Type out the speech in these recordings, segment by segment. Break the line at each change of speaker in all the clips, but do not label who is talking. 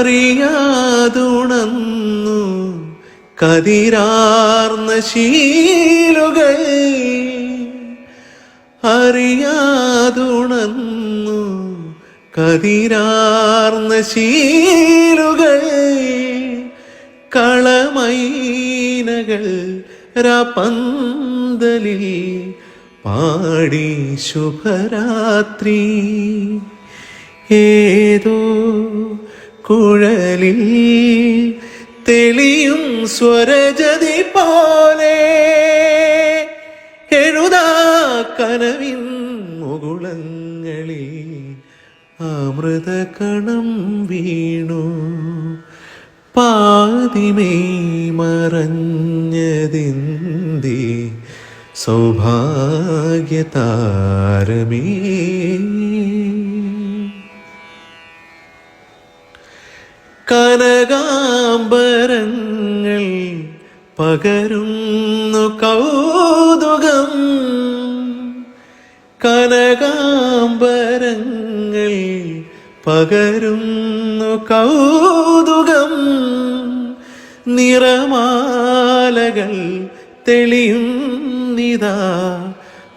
അറിയാതുണന്നു കതിരാർന്ന ശീലുകൾ. അറിയാതുണന്നു കതിരാർന്ന ശീലുകൾ. കളമൈനകൾ രപന്തലിൽ പാടി ശുഭരാത്രി. ഏതോ കുഴലിൽ തെളിയും സ്വരജതി പോലെ എഴുതാ കനവിൻ മുകുളങ്ങളിൽ അമൃതകണം വീണു. പാതിമേ മറഞ്ഞതിന്തി? സൗഭാഗ്യതാരമേ? കനകാംബരങ്ങൾ പകരുന്നു കൗതുകം. കനകാംബരങ്ങൾ പകരുന്നു കൗതുകം. നിറമാലകൾ തെളിയുന്നിതാ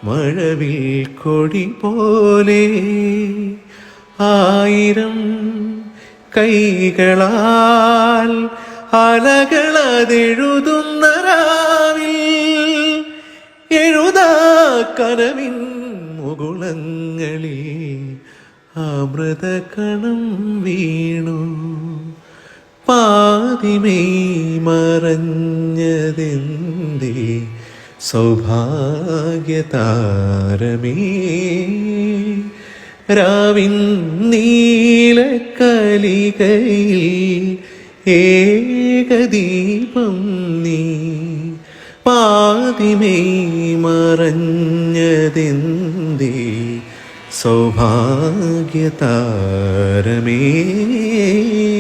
മഴവിൽ കൊടി പോലെ. ആയിരം കൈകളാൽ അലകളതെഴുതുന്ന രാവിൽ എഴുതാ കനവിൻ മുകുളങ്ങളിൽ അമൃതകണം വീണു. പാതിമേ മറഞ്ഞതെന്തേ? സൗഭാഗ്യതാരമേ? രാവിൻ നീലക്കലികയിൽ ഏകദീപം നീ പാതിമേ മറഞ്ഞതിന്തി? സൗഭാഗ്യതാരമേ.